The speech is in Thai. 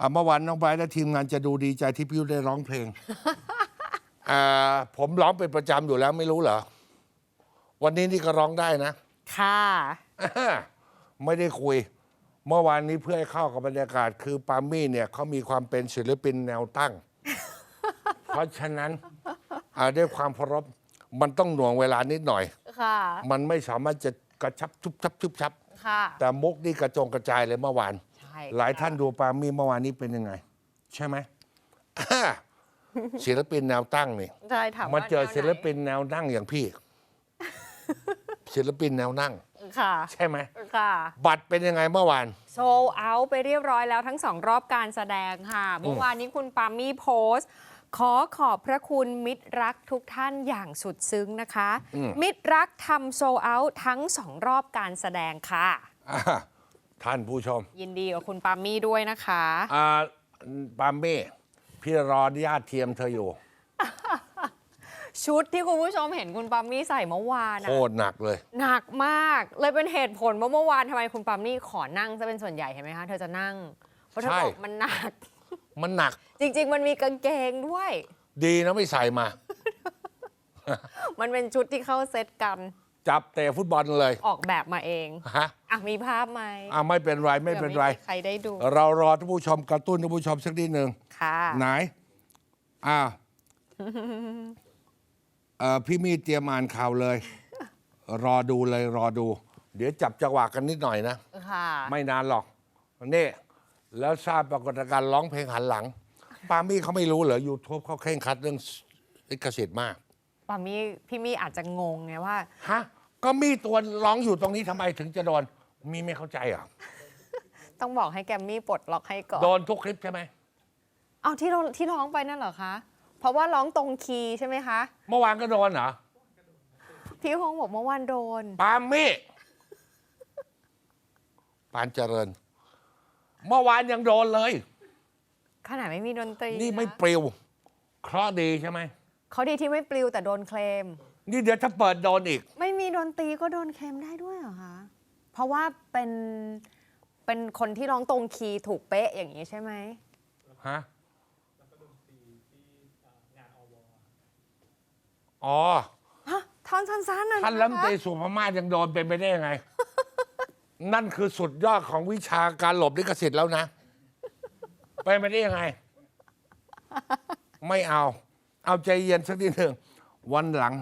อะเมื่อวานน้องไบรท์และทีมงานจะดูดีใจที่พี่ยุทธได้ร้องเพลง อ่าผมร้องเป็นประจำอยู่แล้วไม่รู้เหรอ วันนี้นี่ก็ร้องได้นะ ค่ะ ไม่ได้คุย เมื่อวานนี้เพื่อให้เข้ากับบรรยากาศ คือปามี่เนี่ยเขามีความเป็นศิลปินแนวตั้ง เพราะฉะนั้นอ่าด้วยความเคารพมันต้องหน่วงเวลานิดหน่อย ค่ะ มันไม่สามารถจะกระชับชุบชับชุบชับ ค่ะ แต่มุกนี่กระจงกระจายเลยเมื่อวานใช่ หลายท่านดูปามี่เมื่อวานนี้เป็นยังไง ใช่ไหมศิลปินแนวตั้งนี่ใช่ถามมาว่าเจอแวไหศิลปินแนวนั่งอย่างพี่ ศิลปินแนวนั่ง ค่ะ ใช่ไหมค่ะบัตรเป็นยังไงเมื่อวาน โซเอาไปเรียบร้อยแล้วทั้งสองรอบการแสดงค่ะ เมื่อวานนี้คุณปามี่โพสต์ ขอขอบพระคุณมิตรรักทุกท่านอย่างสุดซึ้งนะคะ อืม มิตรรักทำโซเอาทั้งสองรอบการแสดงค่ะ อ่า ท่านผู้ชมยินดีกับคุณปามี่ด้วยนะคะอ่าปามี่พี่รอญาติเทียมเธออยู่ ชุดที่คุณผู้ชมเห็นคุณปามี่ใส่เมื่อวานโคอะตรหนักเลย หนักมาก เลยเป็นเหตุผลว่าเมื่อวานทำไมคุณปามี่ขอนั่งจะเป็นส่วนใหญ่เห็นไหมคะ เธอจะนั่ง เพราะเธอใช่บอกมันหนัก มันหนัก จริง ๆ มันมีกางเกงด้วย ดีนะไม่ใส่มา มันเป็นชุดที่เข้าเซตกัน จับเตะฟุตบอลเลย ออกแบบมาเองฮะ อะมีภาพไหมอ่าไม่เป็นไรไม่เป็นไร ผื่อใครได้ดูเรารอท่านผู้ชมกระตุ้นท่านผู้ชมสักนิดหนึ่ง ค่ะไหนอ้าวเอ่อพี่มีเตรียมอ่านข่าวเลย รอดูเลยรอดู เดี๋ยวจับจังหวะกันนิดหน่อยนะ ค่ะไม่นานหรอกนี่แล้วทราบปรากฏการณ์ร้องเพลงหันหลัง ปามี่เขาไม่รู้เหรอยูทูบเขาเคร่งครัดเรื่องลิขสิทธิ์มาก ปามี่พี่มี่อาจจะงงไงว่า ฮะก็มีตัวร้องอยู่ตรงนี้ทำไมถึงจะโดน มีไม่เข้าใจเหรอะต้องบอกให้แกมมี่ปลดล็อกให้ก่อน โดนทุกคลิปใช่ไหมเอาที่เราที่ร้องไปนั่นเหรอคะ เพราะว่าร้องตรงคีย์ใช่ไหมคะ เมื่อวานก็โดนเหรอพี่ฮงบอกเมื่อวานโดน ปามี่ปานเจริญ เมื่อวานยังโดนเลย ขนาดไม่มีดนตรีนี่ไม่ะปลิวเคราะห์ดีใช่ไหม เขาดีที่ไม่ปลิวแต่โดนเคลม นี่เดี๋ยวถ้าเปิดโดนอีก ไม่มีดนตรีก็โดนเคลมได้ด้วยเหรอคะ เพราะว่าเป็นเป็นคนที่ร้องตรงคีย์ถูกเป๊ะอย่างนี้ใช่ไหม ฮะอ๋อ ฮะท่อนสั้นๆนะท่านรัฐมนตรีสุภามาศยังโดนเป็นไปได้ยังไง นั่นคือสุดยอดของวิชาการหลบลิขสิทธิ์แล้วนะ ไปนไปได้ยังไง ไม่เอา เอาใจเย็นสักนิดหนึ่งวันหลัง